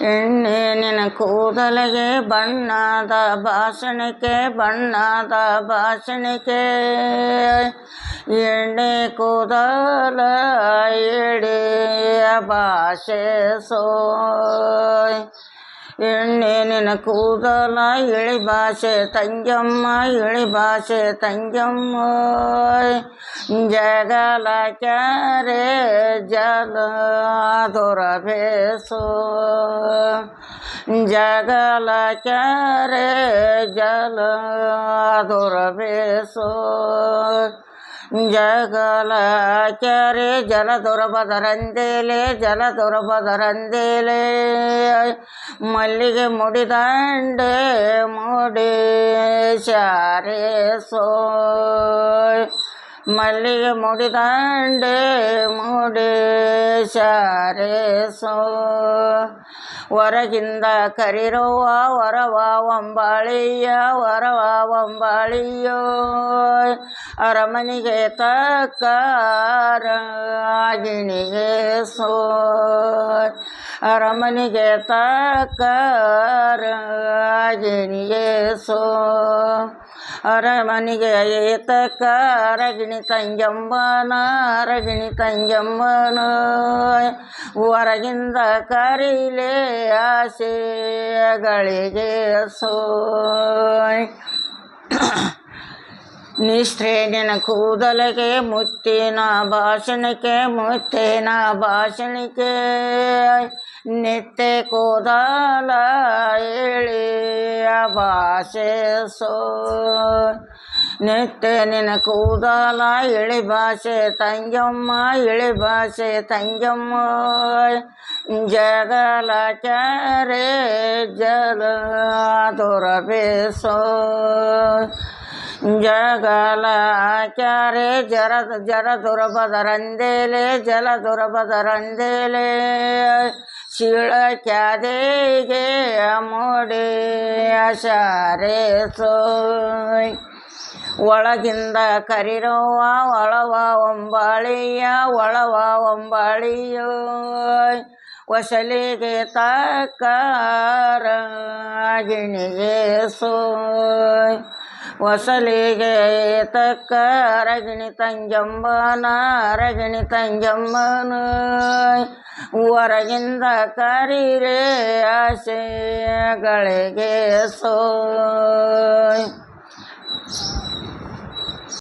ಹೆಣ್ಣಿನ ಕೂದಲೆಗೆ ಬಣ್ಣದ ಭಾಷಣಕ್ಕೆ ಬಣ್ಣದ ಭಾಷಣಕ್ಕೆ ಎಣ್ಣೆ ಕೂದಲ ಎಡೆಯ ಭಾಷೆ ಸೋಯ್ எண்ணின கூதலா இழி பாஷே தங்கம்மா இழி பாஷே தங்கம்மோ ஜகலக்கரே जल दुरभेश जगल चर जल दुरभेश जगल चर जल दुर्भरंदेले जल दुर्भरंदेले मलिक मुड़े मुड़ी सारे सो மல்லிகை முடிதாண்டு மூடு சாரேசோ ಹೊರಗಿಂದ ಕರಿರವ್ವ ಹೊರವ ಒಂಬಾಳಿಯ ಹೊರವ ಒಂಬಾಳಿಯೋ ಅರಮನಿಗೆ ತಕ್ಕಾರಾಗಿಣಿಗೆ ಸೋ ಅರಮನಿಗೆ ತಕ್ಕಾರಾಗಿಣಿಗೆ ಸೋ अरमणि एत अरगिणी तंजन अरगिणी तंजन वरगिंद करीले सो निश्रेणीन कूदल के मुतना भाषण के मुतना भाषण के नित्य कूदल ಭಾಷೆಸೋ ನೆಟ್ಟೆ ನಿನ ಕೂದಲ ಇಳಿ ಭಾಷೆ ತಂಗಮ್ಮ ಇಳಿ ಭಾಷೆ ತಂಗಮ್ಮ ಜಗಲ ಕ್ಯಾರೆ ಜಲ ದೊರಬೇಸೋ ಜಗಲ ಕ್ಯಾರೆ ಜರ ಜರ ದುರಬದರಂದೇಲೆ ಜಲ ದುರಬದರಂದೇಲೆ சிழக்காதேகே அமுடைய சாரேசோய் ಒಳಗಿಂದ ಕರಿರವ್ವ ಒಳವ ಒಂಬಾಳಿಯ ಒಳವ ಒಂಬಾಳಿಯೋ ವಸಲಿಗೆ ತಕ್ಕರಗಿಣಿಗೆ ಸೋಯ್ ಹೊಸಲಿಗೆ ತಕ್ಕ ರಗಿಣಿ ತಂಜಮ್ಮನ ರಗಿಣಿ ತಂಜಮ್ಮನ ಹೊರಗಿಂದ ಕರಿರೇ ಆಸೆಗಳಿಗೆ ಸೋ